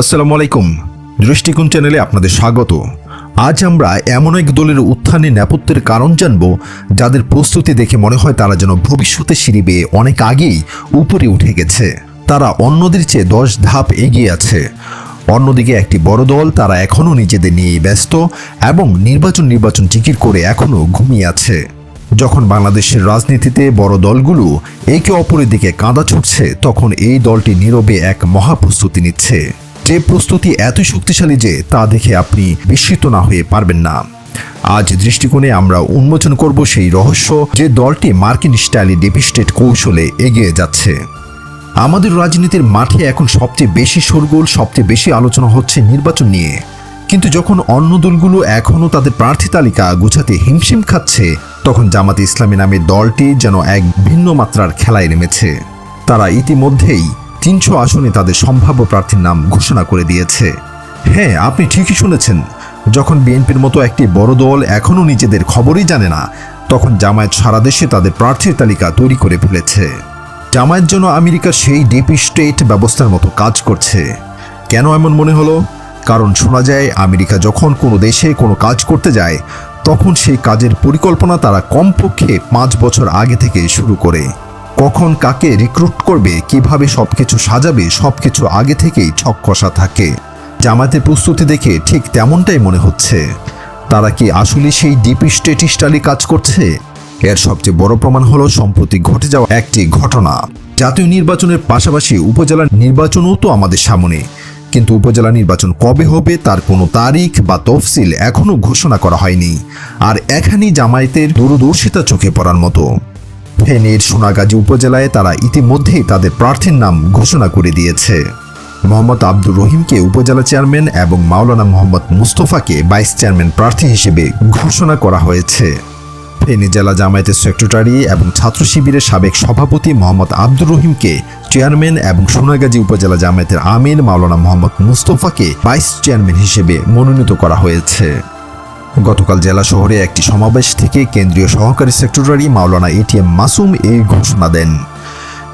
আসসালামু আলাইকুম দৃষ্টিকোণ চ্যানেলে আপনাদের স্বাগত। আজ আমরা এমন এক দলের উত্থানে নেপথ্যের কারণ জানব, যাদের প্রস্তুতি দেখে মনে হয় তারা যেন ভবিষ্যতে সিঁড়ি বেয়ে অনেক আগেই উপরে উঠে গেছে। তারা অন্যদের চেয়ে দশ ধাপ এগিয়ে আছে। অন্যদিকে একটি বড় দল তারা এখনও নিজেদের নিয়ে ব্যস্ত এবং নির্বাচন নির্বাচন টিকিট করে এখনও ঘুমিয়ে আছে। যখন বাংলাদেশের রাজনীতিতে বড় দলগুলো একে অপরের দিকে কাঁদা ছুটছে, তখন এই দলটি নীরবে এক মহাপ্রস্তুতি নিচ্ছে। যে প্রস্তুতি এতই শক্তিশালী যে তা দেখে আপনি বিস্মিত না হয়ে পারবেন না। আজ দৃষ্টিকোণে আমরা উন্মোচন করব সেই রহস্য যে দলটি মার্কিন স্টাইলে ডেপিস্টেট কৌশলে এগিয়ে যাচ্ছে। আমাদের রাজনীতির মাঠে এখন সবচেয়ে বেশি শোরগোল, সবচেয়ে বেশি আলোচনা হচ্ছে নির্বাচন নিয়ে। কিন্তু যখন অন্য দলগুলো এখনও তাদের প্রার্থী তালিকা গুছাতে হিমশিম খাচ্ছে, তখন জামাতে ইসলামী নামের দলটি যেন এক ভিন্ন মাত্রার খেলায় নেমেছে। তারা ইতিমধ্যেই তিনশো আসনে তাদের সম্ভাব্য প্রার্থীর নাম ঘোষণা করে দিয়েছে। হ্যাঁ আপনি ঠিকই শুনেছেন। যখন বিএনপির মতো একটি বড় দল এখনও নিজেদের খবরই জানে না, তখন জামায়াত সারা দেশে তাদের প্রার্থীর তালিকা তৈরি করে ফেলেছে। জামায়াত যেন আমেরিকার সেই ডিপ স্টেট ব্যবস্থার মতো কাজ করছে। কেন এমন মনে হলো? কারণ শোনা যায়, আমেরিকা যখন কোনো দেশে কোনো কাজ করতে যায়, তখন সেই কাজের পরিকল্পনা তারা কমপক্ষে পাঁচ বছর আগে থেকে শুরু করে। কখন কাকে রিক্রুট করবে, কীভাবে সব কিছু সাজাবে সব কিছু আগে থেকেই ছক কষা থাকে। জামায়াতের প্রস্তুতি দেখে ঠিক তেমনটাই মনে হচ্ছে। তারা কি আসলে সেই ডিপ স্টেটিস্টালি কাজ করছে? এর সবচেয়ে বড় প্রমাণ হলো সম্প্রতি ঘটে যাওয়া একটি ঘটনা। জাতীয় নির্বাচনের পাশাপাশি উপজেলা নির্বাচনও তো আমাদের সামনে। কিন্তু উপজেলা নির্বাচন কবে হবে, তার কোনো তারিখ বা তফসিল এখনও ঘোষণা করা হয়নি। আর এখানেই জামায়াতের দূরদর্শিতা চোখে পড়ার মতো। ফেনীর সোনাগাজী উপজেলায় তারা ইতিমধ্যেই তাদের প্রার্থীর নাম ঘোষণা করে দিয়েছে। মোহাম্মদ আব্দুর রহিমকে উপজেলা চেয়ারম্যান এবং মাওলানা মোহাম্মদ মুস্তফাকে ভাইস চেয়ারম্যান প্রার্থী হিসেবে ঘোষণা করা হয়েছে। ফেনী জেলা জামায়াতের সেক্রেটারি এবং ছাত্র শিবিরের সাবেক সভাপতি মোহাম্মদ আব্দুর রহিমকে চেয়ারম্যান এবং সোনাগাজী উপজেলা জামায়াতের আমির মাওলানা মোহাম্মদ মুস্তফাকে ভাইস চেয়ারম্যান হিসেবে মনোনীত করা হয়েছে। গতকাল জেলা শহরে একটি সমাবেশ থেকে কেন্দ্রীয় সহকারী সেক্রেটারি মাওলানা এটিএম মাসুম এই ঘোষণা দেন।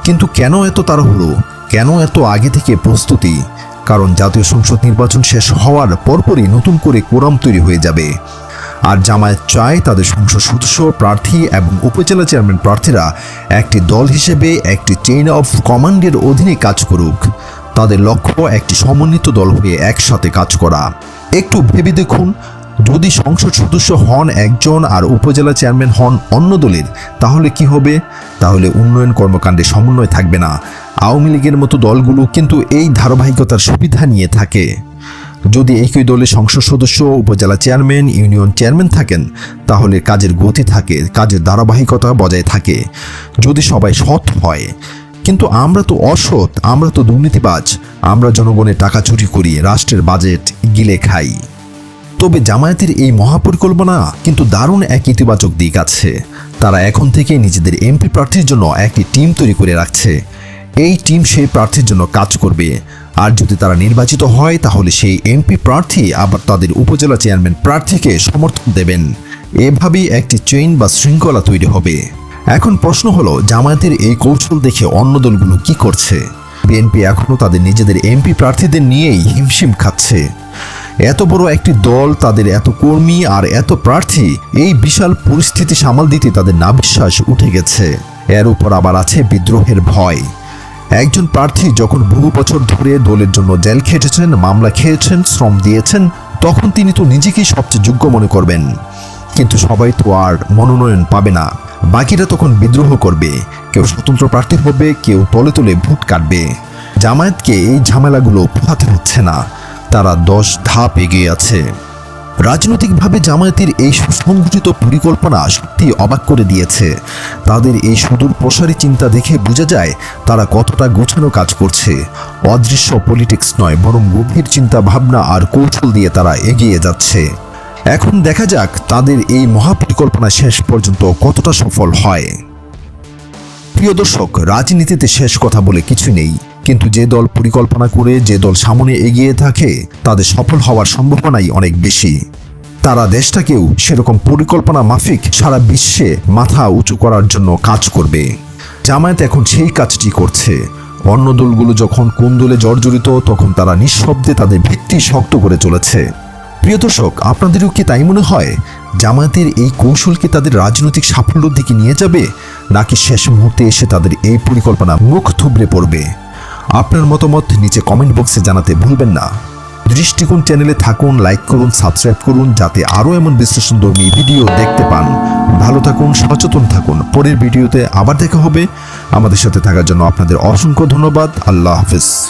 কিন্তু কেন এত তাড়াহুড়ো? কেন এত আগে থেকে প্রস্তুতি? কারণ জাতীয় সংসদ নির্বাচন শেষ হওয়ার পরপরই নতুন করে কোরাম তৈরি হয়ে যাবে। আর জামায়াত চায় তাদের সংসদ সদস্য, প্রার্থী এবং উপজেলা চেয়ারম্যান প্রার্থীরা একটি দল হিসেবে একটি চেইন অফ কমান্ডের অধীনে কাজ করুক। তাদের লক্ষ্য একটি সমন্বিত দল হয়ে একসাথে কাজ করা। একটু ভেবে দেখুন যদি সংসদ সদস্য হন একজন আর উপজেলা চেয়ারম্যান হন অন্য দলের, তাহলে কি হবে? তাহলে উন্নয়ন কর্মকাণ্ডে সমন্বয় থাকবে না। আওয়ামী লীগের মতো দলগুলো কিন্তু এই ধারাবাহিকতার সুবিধা নিয়ে থাকে। যদি একই দলের সংসদ সদস্য, উপজেলা চেয়ারম্যান, ইউনিয়ন চেয়ারম্যান থাকেন, তাহলে কাজের গতি থাকে, কাজের ধারাবাহিকতা বজায় থাকে। যদি সবাই সৎ হয়, কিন্তু আমরা তো অসৎ, আমরা তো দুর্নীতিবাজ, আমরা জনগণের টাকা চুরি করি, রাষ্ট্রের বাজেট গিলে খাই। তবে জামায়াতের এই মহাপরিকল্পনা কিন্তু দারুণ এক ইতিবাচক দিক আছে। তারা এখন থেকে নিজেদের এমপি প্রার্থীর জন্য একটি টিম তৈরি করে রাখছে। এই টিম সেই প্রার্থীর জন্য কাজ করবে। আর যদি তারা নির্বাচিত হয়, তাহলে সেই এমপি প্রার্থী আবার তাদের উপজেলা চেয়ারম্যান প্রার্থীকে সমর্থন দেবেন। এভাবেই একটি চেইন বা শৃঙ্খলা তৈরি হবে। এখন প্রশ্ন হলো, জামায়াতের এই কৌশল দেখে অন্য দলগুলো কি করছে? বিএনপি এখনও তাদের নিজেদের এমপি প্রার্থীদের নিয়েই হিমশিম খাচ্ছে। এত বড় একটি দল তাদের এত কর্মী আর এত প্রার্থী, এই বিশাল পরিস্থিতি সামাল দিতে তাদের নাবিশ্বাস উঠে গেছে। এর উপর আবার আছে বিদ্রোহের ভয়। একজন প্রার্থী যখন বহু বছর ধরে দলের জন্য জেল খেটেছেন, মামলা খেয়েছেন, শ্রম দিয়েছেন, তখন তিনি তো নিজেকেই সবচেয়ে যোগ্য মনে করবেন। কিন্তু সবাই তো আর মনোনয়ন পাবে না। বাকিরা তখন বিদ্রোহ করবে। কেউ স্বতন্ত্র প্রার্থী হবে, কেউ তলে তলে ভোট কাটবে। জামায়াতকে এই ঝামেলাগুলো পোহাতে হচ্ছে না। তারা দশ ধাপ এগিয়ে আছে। রাজনৈতিকভাবে জামায়াতের এই সুসংগঠিত পরিকল্পনা সত্যি অবাক করে দিয়েছে। তাদের এই সুদূর প্রসারী চিন্তা দেখে বোঝা যায়, তারা কতটা গোছানো কাজ করছে। অদৃশ্য পলিটিক্স নয়, বরং গভীর চিন্তা ভাবনা আর কৌশল দিয়ে তারা এগিয়ে যাচ্ছে। এখন দেখা যাক তাদের এই মহাপরিকল্পনা শেষ পর্যন্ত কতটা সফল হয়। প্রিয় দর্শক, রাজনীতিতে শেষ কথা বলে কিছু নেই। কিন্তু যে দল পরিকল্পনা করে যে দল সামনে এগিয়ে থাকে, তাদের সফল হওয়ার সম্ভাবনাই অনেক বেশি। তারা দেশটাকেও সেরকম পরিকল্পনা মাফিক সারা বিশ্বে মাথা উঁচু করার জন্য কাজ করবে। জামায়াত এখন সেই কাজটি করছে। অন্য দলগুলো যখন কোন দলে জর্জরিত, তখন তারা নিঃশব্দে তাদের ভিত্তি শক্ত করে চলেছে। প্রিয় দর্শক, আপনাদেরও কি তাই মনে হয়? জামায়াতের এই কৌশল কি তাদের রাজনৈতিক সাফল্যের দিকে নিয়ে যাবে, নাকি শেষ মুহূর্তে এসে তাদের এই পরিকল্পনা মুখ থুবড়ে পড়বে? আপনার মতামত নিচে কমেন্ট বক্সে জানাতে ভুলবেন না। দৃষ্টিকোণ চ্যানেলে থাকুন লাইক করুন সাবস্ক্রাইব করুন, যাতে আরও এমন বিশ্লেষণধর্মী ভিডিও দেখতে পান। ভালো থাকুন, সচেতন থাকুন। পরের ভিডিওতে আবার দেখা হবে। আমাদের সাথে থাকার জন্য আপনাদের অসংখ্য ধন্যবাদ। আল্লাহ হাফিজ।